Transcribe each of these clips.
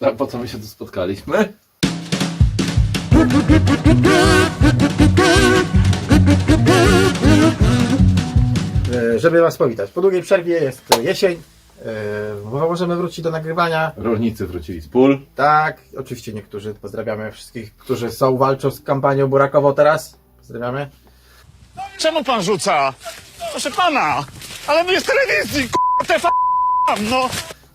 A po co my się tu spotkaliśmy? E, Żeby Was powitać. Po długiej przerwie jest jesień. e, Możemy wrócić do nagrywania. Rolnicy wrócili z pól. Tak, oczywiście niektórzy. Pozdrawiamy wszystkich, którzy są, walczą z kampanią burakową teraz. Pozdrawiamy. Czemu pan rzuca? Proszę pana, ale my jest telewizji, k***a, TV, no.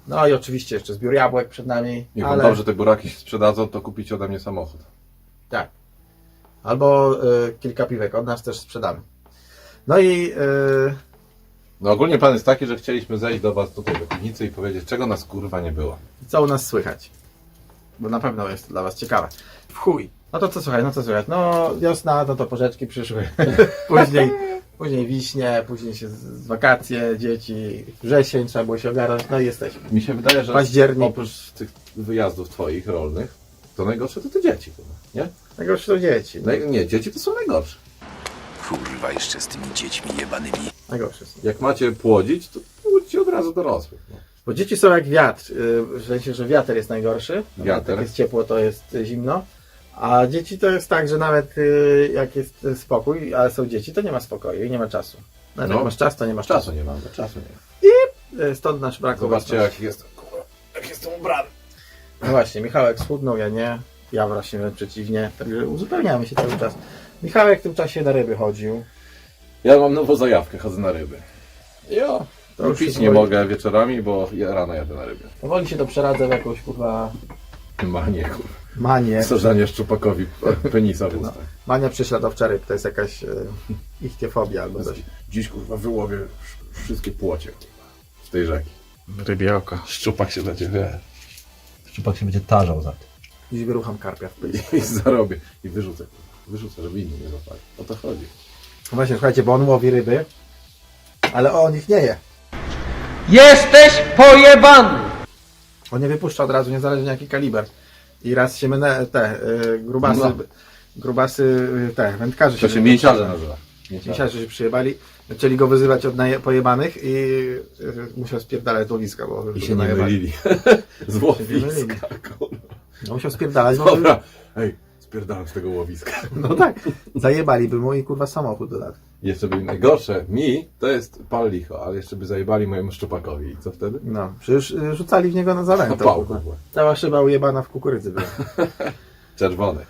No i oczywiście jeszcze zbiór jabłek przed nami. Niech ale... dobrze te buraki się sprzedadzą, to kupicie ode mnie samochód. Tak. Albo e, kilka piwek od nas też sprzedamy. No i e, No ogólnie plan jest taki, że chcieliśmy zejść do was tutaj do piwnicy i powiedzieć, czego nas kurwa nie było. co u nas słychać? Bo na pewno jest to dla Was ciekawe. W chuj. No to co słuchaj, no co słychać? No wiosna, no to porzeczki przyszły. później, później wiśnie, później się z, z wakacje, dzieci, wrzesień, trzeba było się ogarnąć, no i jesteśmy. Mi się wydaje, że Październik. oprócz tych wyjazdów twoich rolnych, to najgorsze to te dzieci chyba, nie? Najgorsze to dzieci. No, Naj... Nie, dzieci to są najgorsze. Kurwa, jeszcze z tymi dziećmi jebanymi. najgorsze są. Jak macie płodzić, to płódźcie od razu dorosłych. No. Bo dzieci są jak wiatr, yy, w sensie, że wiatr jest najgorszy. Wiatr. Jak jest ciepło, to jest zimno. A dzieci to jest tak, że nawet y, jak jest spokój, ale są dzieci, to nie ma spokoju i nie ma czasu. Nawet No. jak masz czas, to nie masz Czasu czasu. nie mamy, czasu nie ma. Y, Stąd nasz brak Zobaczcie obecności. jak jest, kurwa, jak jestem ubrany. No właśnie, Michałek schudnął, ja nie. Ja właśnie wręcz przeciwnie. Także uzupełniamy się cały czas. Michałek w tym czasie na ryby chodził. Ja mam nową zajawkę, chodzę na ryby. Jo. To już pić nie powoli- mogę wieczorami, bo ja rano jadę na ryby. Powoli się to przeradza w jakąś kurwa Manie, kurwa. manię. Sadzanie szczupakowi penisa w ustach. Mania prześladowcza ryb, to jest jakaś ichtiofobia albo coś. Dziś, kurwa, wyłowię wsz- wszystkie płocie, kurwa, z tej rzeki. Rybie oko. Szczupak się będzie, wie. Szczupak się będzie tarzał za tym. Dziś wyrucham karpia w pył. I zarobię. I wyrzucę, kurwa. Wyrzucę, żeby inni nie złapali. O to chodzi. No Właśnie, słuchajcie, bo on łowi ryby, ale on ich nie je. Jesteś pojebany! On nie wypuszcza od razu, niezależnie jaki kaliber. I raz się mene, te y, grubasy, No. grubasy, y, te wędkarze To się mięsiarze nazywa. Mięsiarze. Się przyjebali, zaczęli go wyzywać od naje- pojebanych i y, musiał spierdalać z łowiska, bo I się nie najebali. mylili. Z łowiska, kurwa. No, musiał spierdalać, bo Dobra. Ej, spierdalam z tego łowiska. no tak, zajebaliby mu i kurwa samochód dodatkowo. Jeszcze by najgorsze, mi to jest pal licho, ale jeszcze by zajebali mojemu szczupakowi. I co wtedy? No, przecież y, rzucali w niego na. Pałką. kurwa. Cała szyba ujebana w kukurydzy była. Czerwony.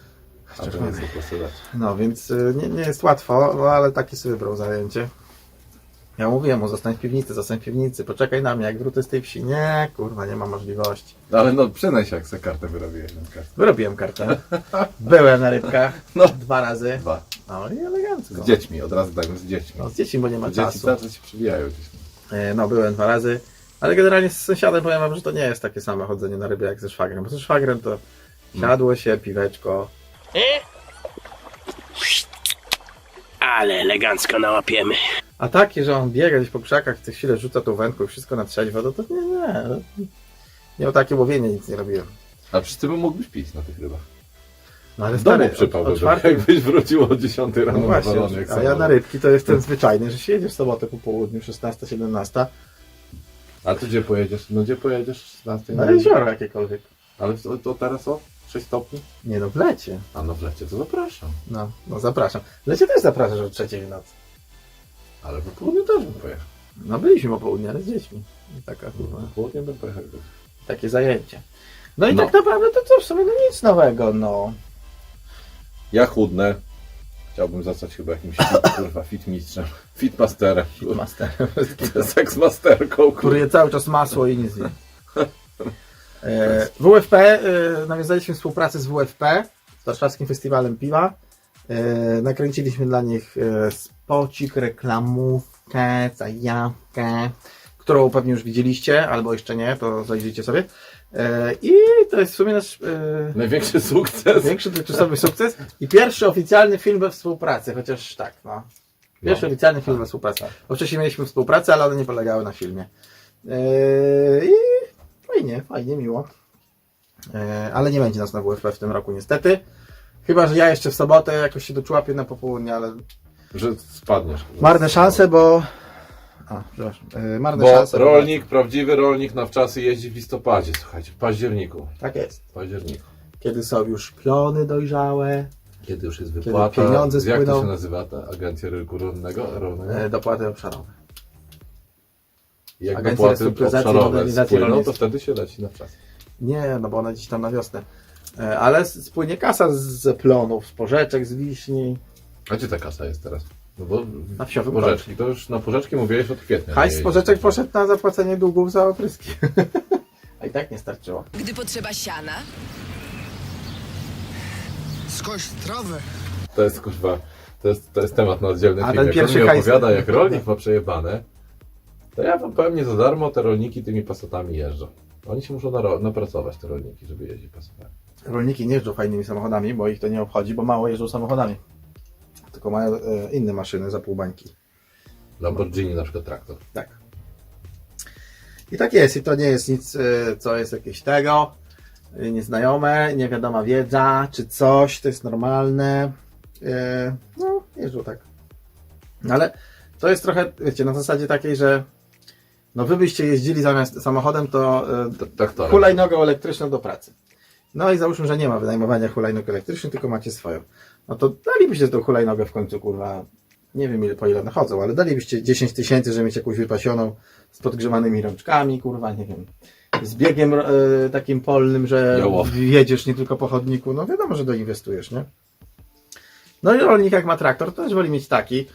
A to Czerwony. nie są proste rzeczy. No, więc y, nie, nie jest łatwo, no, ale taki sobie wybrał zajęcie. Ja mówiłem mu, zostań w piwnicy, zostań w piwnicy, poczekaj na mnie, jak wrócę z tej wsi. Nie, kurwa, nie ma możliwości. No ale no przyznaj się, jak sobie kartę wyrobiłeś na kartę. Wyrobiłem kartę. Byłem na rybkach. No. Dwa razy. Dwa. No i elegancko. Z dziećmi, od razu dajmy z dziećmi. No, z dziećmi, bo nie ma Dzieci czasu. cały czas się przywijają gdzieś. E, No, byłem dwa razy. Ale generalnie z sąsiadem powiem wam, że to nie jest takie samo chodzenie na ryby jak ze szwagrem. Bo ze szwagrem to siadło się, piweczko. Ale elegancko nałapiemy. A takie, że on biega gdzieś po krzakach, co chwilę rzuca tą wędką i wszystko na trzeźwo, no to nie, nie. Nie o takie łowienie nic nie robiłem. A przy tym mógłbyś pić na tych rybach. No ale W domu stary, przypał o, o czwartej, jakbyś wrócił o 10 no rano właśnie, nawalony jak a ja na rybki to jestem zwyczajny, że się jedziesz w sobotę po południu, 16-17, A ty gdzie pojedziesz? No gdzie pojedziesz? 16 na jezioro jakiekolwiek. Ale to, to teraz o 6 stopni? Nie no, w lecie. A no w lecie to zapraszam. No, no zapraszam. W lecie też zapraszasz o trzeciej w nocy. Ale po południu też bym pojechał. No byliśmy po południu, ale z dziećmi. Taka kurwa, Po południu bym pojechał. takie zajęcie. No i No. tak naprawdę to co, w sumie no nic nowego, no. Ja chudnę. Chciałbym zostać chyba jakimś fit, kurwa, fit mistrzem. Fit masterem. Master. Seks masterką. który je cały czas masło i nic nie. E, WFP, e, nawiązaliśmy współpracę z WFP, z Warszawskim Festiwalem Piwa. E, nakręciliśmy dla nich e, spocik, reklamówkę, zajawkę, którą pewnie już widzieliście, albo jeszcze nie, to zajrzyjcie sobie. E, I to jest w sumie nasz Największy sukces. większy dotychczasowy sukces i pierwszy oficjalny film we współpracy, chociaż tak, no. Pierwszy No. oficjalny film we współpracy. Bo wcześniej mieliśmy współpracę, ale one nie polegały na filmie. I fajnie, fajnie, miło. Ale nie będzie nas na WFP w tym roku niestety. Chyba, że ja jeszcze w sobotę jakoś się doczłapię na popołudnie, ale Że spadniesz. marne szanse, bo A, przepraszam. E, marne Bo szanse. rolnik, prawdziwy rolnik na wczasy jeździ w listopadzie, słuchajcie, w październiku. Tak jest. W październiku. Kiedy są już plony dojrzałe, Kiedy już jest Kiedy wypłata. pieniądze Jak to spłyną. się nazywa ta agencja rynku rolnego? rolnego? e, dopłaty obszarowe. Jak Agencja dopłaty Restrukturyzacji i obszarowe Modernizacji spłyną, to wtedy się leci na wczas. Nie, no bo one gdzieś tam na wiosnę. E, ale spłynie kasa z plonów, z porzeczek, z wiśni. A gdzie ta kasa jest teraz? No bo Na wsiowym porzeczki, to już na porzeczki mówiłeś od kwietnia. Hajs z pożyczek poszedł na zapłacenie długów za opryski. A i tak nie starczyło. Gdy potrzeba siana, Skądś trawę. To jest kurwa, to jest, to jest temat na oddzielny A film. ten Jak pierwszy on mi hajs- opowiada, jak rolnik ma przejebane, to ja wam powiem nie za darmo, te rolniki tymi pasatami jeżdżą. Oni się muszą naro- napracować, te rolniki, żeby jeździć pasatami. Rolniki nie jeżdżą fajnymi samochodami, bo ich to nie obchodzi, bo mało jeżdżą samochodami. Tylko mają e, inne maszyny za pół bańki. Lamborghini na przykład traktor. Tak. I tak jest, i to nie jest nic, e, co jest jakieś tego, e, nieznajome, niewiadoma wiedza, czy coś, to jest normalne. E, No, jeżdżą tak. No ale to jest trochę, wiecie, na zasadzie takiej, że no wy byście jeździli zamiast samochodem, to e, Traktorem. hulajnogą elektryczną do pracy. No i załóżmy, że nie ma wynajmowania hulajnóg elektrycznych, tylko macie swoją. No to dalibyście tą hulajnogę w końcu, kurwa, nie wiem ile, po ile one chodzą, ale dalibyście 10 tysięcy, żeby mieć jakąś wypasioną z podgrzewanymi rączkami, kurwa, nie wiem, z biegiem e, takim polnym, że Jałowy. jedziesz nie tylko po chodniku, no wiadomo, że doinwestujesz, nie? No i rolnik jak ma traktor, to też woli mieć taki,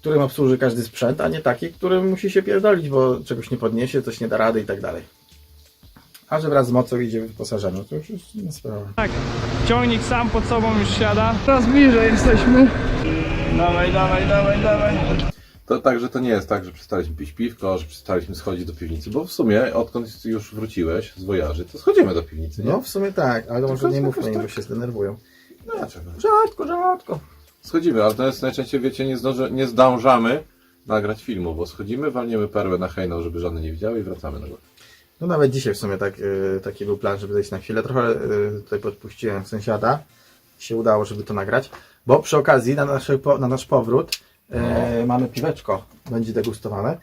którym obsłuży każdy sprzęt, a nie taki, którym musi się pierdolić, bo czegoś nie podniesie, coś nie da rady i tak dalej. A że wraz z mocą idzie wyposażenie, to już jest inna sprawa. Ciągnik sam pod sobą już siada. Coraz bliżej jesteśmy. Dawaj, dawaj, dawaj, dawaj. To także to nie jest tak, że przestaliśmy pić piwko, że przestaliśmy schodzić do piwnicy, bo w sumie odkąd już wróciłeś z wojaży, to schodzimy do piwnicy, nie? No w sumie tak, ale może nie mówmy im, tak- bo się zdenerwują. No dlaczego? Rzadko, rzadko. Schodzimy, ale to jest najczęściej, wiecie, nie, zdąży, nie zdążamy nagrać filmu, bo schodzimy, walniemy perłę na hejną, żeby żadne nie widziały i wracamy na górę. No nawet dzisiaj w sumie tak, y, taki był plan, żeby zejść na chwilę. Trochę y, tutaj podpuściłem sąsiada. Się udało, żeby to nagrać. Bo przy okazji na, naszy, po, na nasz powrót y, mamy piweczko. Będzie degustowane.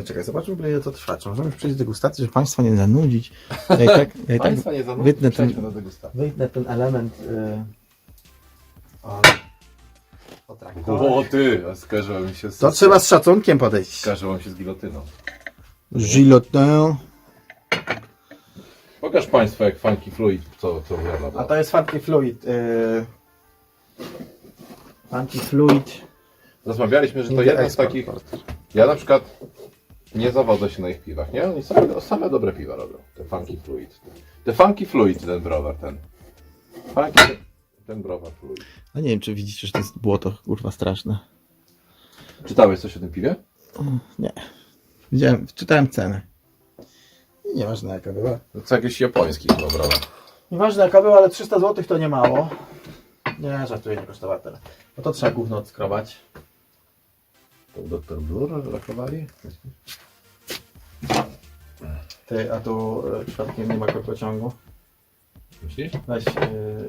Y, czekaj, zobaczmy, ile to trwa. Czy możemy już przejść do degustacji, żeby Państwa nie zanudzić? Ja i tak, ja i tak Państwa nie zanudzi, wytnę ten, do degustacji. wytnę ten element y, o, o traktorze. O ty, mi się z... To trzeba z szacunkiem podejść. Skojarzyło mi się z gilotyną. Gilotin. Pokaż Państwu, jak funky fluid, co, co wygląda. A to jest Funky Fluid. Yy... Funky Fluid. Rozmawialiśmy, że to jedna z takich... Ja na przykład nie zawodzę się na ich piwach, nie? Oni same, same dobre piwa robią. Te funky fluid. Te funky fluid, ten browar, ten. Funky, ten browar fluid. No nie wiem, czy widzicie, że to jest błoto, kurwa, straszne. Czytałeś coś o tym piwie? Nie. Widziałem, czytałem cenę. Nieważne jaka była. To co jakiś japoński chyba browar. Nieważne jaka była, ale 300 zł to nie mało. Nie, żartuję, nie kosztowała tyle. No to trzeba gówno odskrobać. To doktor Blur rakowali? Ty, a tu e, przypadkiem nie ma korkociągu. Myślisz? Weź, e,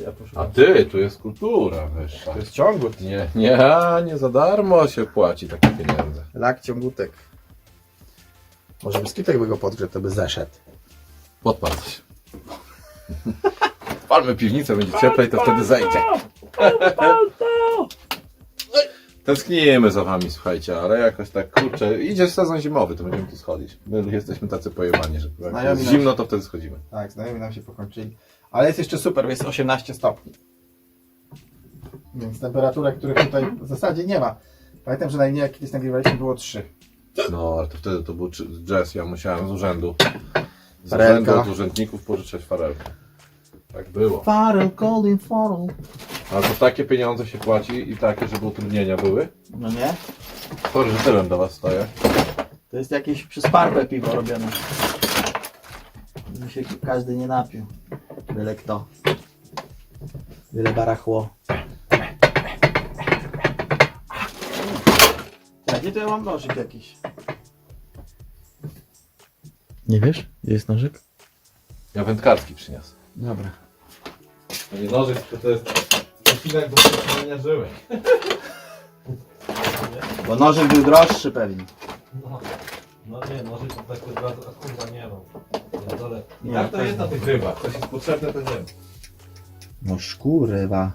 ja A poszukam. ty, tu jest kultura wyższa. To jest ciągut. Nie, nie, nie za darmo się płaci takie pieniądze. Lak ciągutek. Może biskitek by go podgrzał, to by zeszedł. Podpal się. Palmy piwnicę, będzie cieplej, to wtedy zejdzie. Tęsknijemy za wami, słuchajcie, ale jakoś tak, kurczę, idzie sezon zimowy, to będziemy tu schodzić. My jesteśmy tacy pojebani, że jak Znajomi jest zimno, to wtedy schodzimy. Tak, znajomi nam się pokończyli. Ale jest jeszcze super, bo jest 18 stopni. Więc temperatura, których tutaj w zasadzie nie ma. Pamiętam, że najmniej jak kiedyś nagrywaliśmy było 3. No, ale to wtedy to był jazz, ja musiałem z urzędu, z Farelka. urzędu od urzędników pożyczać farelkę. Tak było. Farel, calling farel. A to takie pieniądze się płaci i takie, żeby utrudnienia były. No nie? Sorry, że tyłem do was stoję. To jest jakieś przez parpę piwo robione. Żeby się każdy nie napił. Byle kto. Byle barachło. Gdzie to ja mam nożyk jakiś? Nie wiesz? Gdzie jest nożyk? Ja wędkarski przyniosę. Dobra. To nie nożyk, to, to jest odcinek do przecinania żyły. Bo nożyk był droższy pewnie. No, no nie, może to tak od razu, a kurwa nie mam. Na dole. Nie, tak to też jest na tych rybach, coś jest potrzebne, to wiem. No szkurywa.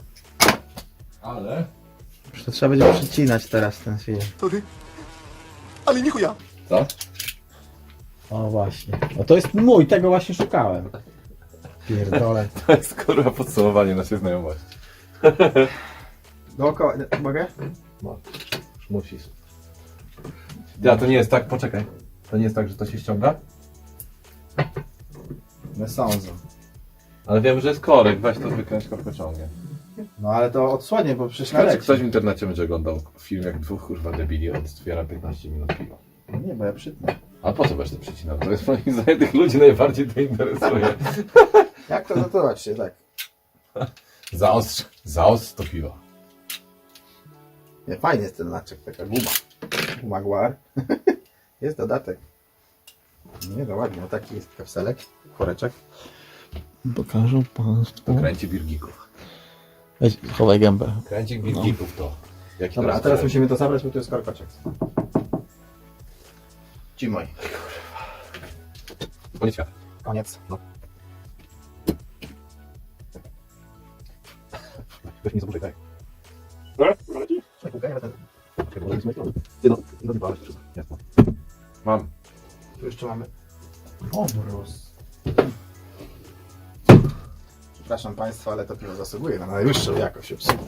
Ale... To trzeba będzie przycinać teraz ten film. Ale nie chuja. Co? O właśnie. No to jest mój, tego właśnie szukałem. Pierdolę. To jest kurwa podsumowanie naszej znajomości. Dookoła, mogę? No, już musisz. Ja, to nie jest tak, poczekaj. To nie jest tak, że to się ściąga? Nie sądzę. Ale wiem, że jest korek, weź to wykręć korkociągiem. No ale to odsłonię, bo przecież czy naleci. ktoś w internecie będzie oglądał film, jak dwóch kurwa debili otwiera 15 minut piwa. Nie, bo ja przytnę. A po co będziesz to przycinał? To jest moim zdaniem tych ludzi najbardziej to interesuje. Jak to zatować się, tak? Zaostrz, zaostrz to piwo. Nie, fajnie jest ten laczek, taka guma. Guma guar. jest dodatek. Nie, no ładnie, no taki jest kapselek, koreczek. Pokażę Państwu. To kręci birgików. Weź, chowaj gębę. Kręci birgików to. Jaki Dobra, a teraz musimy to zabrać, bo to jest korkoczek. Ci moi. Koniec świata. Koniec. No. Weź mi zaburzaj, tak. Mam. Tu jeszcze mamy obrus. Przepraszam Państwa, ale to piwo zasługuje na najwyższą jakość obsługi.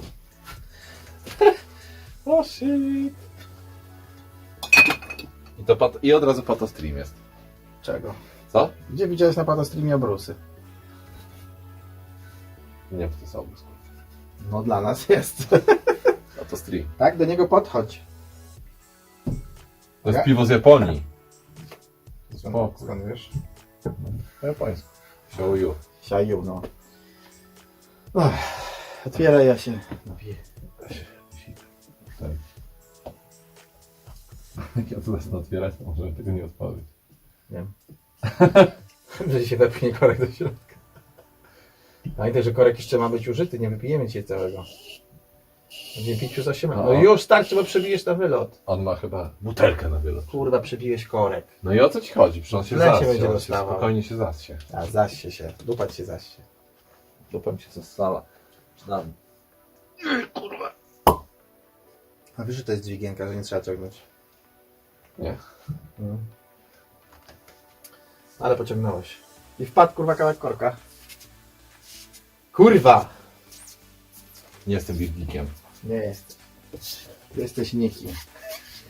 O shit. I, to pat- I od razu patostream jest. Czego? Co? Gdzie widziałeś na patostreamie obrusy? Nie, to jest obóz. No dla nas jest. Patostream. tak, do niego podchodź. To jest Ja? piwo z Japonii. Skąd, skąd wiesz? Po japońsku. Xiaoyu. Siaju, no. Ach, otwieraj, ja się napiję. Ten. Jak ja to zacznę otwierać, to może tego nie otworzyć. Wiem. że się wepchnie korek do środka. Pamiętaj, że korek jeszcze ma być użyty, nie wypijemy cię całego. Będzie piciu za się No już starczy, bo przebijesz na wylot. On ma chyba butelkę na wylot. Kurwa, przebiłeś korek. No i o co ci chodzi? Przecież on się Źle się będzie on się dostawał. spokojnie się zasie. A zaś się się, dupać się zaś się. Dupem się zasala. Przynajmniej. A wiesz, że to jest dźwigienka, że nie trzeba ciągnąć. Nie. Ale pociągnąłeś. I wpadł kurwa kawałek korka. Kurwa! Nie jestem wirnikiem. Nie jest. Jesteś nikim.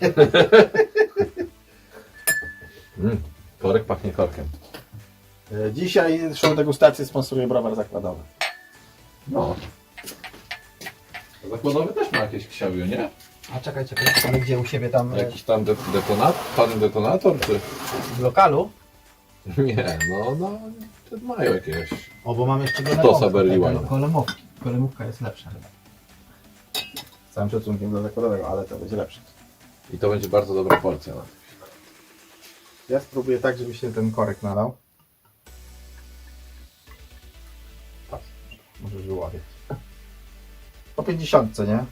Mm. Korek pachnie korkiem. E, Dzisiaj show degustacji sponsoruje browar zakładowy. No. Zakładowy też ma jakieś księbiu, nie? A czekaj, czekaj, ale gdzie u siebie tam e, Jakiś tam de- detonat, pan detonator, czy? w lokalu? Nie, no, no, to mają jakiegoś. O, bo mam jeszcze Sztosa Berliwina. Golemówki. Golemówka jest lepsza chyba. Z całym szacunkiem do zakładowego, ale to będzie lepsze. I to będzie bardzo dobra porcja. Ja spróbuję tak, żeby się ten korek nalał. Może wyławię. Po 50, co nie?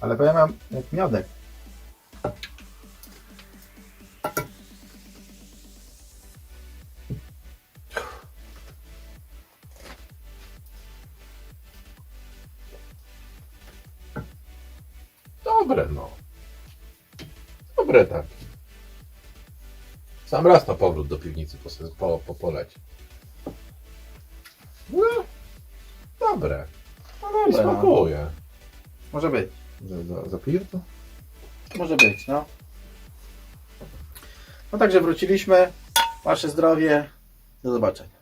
Ale powiem wam, jak miodek. Dobre, no. Dobre tak. Sam raz na powrót do piwnicy po, po, po. No, dobre. No dobra, no. smakuje. Może być. Za, za, za to? Może być, no. No także wróciliśmy. Wasze zdrowie. Do zobaczenia.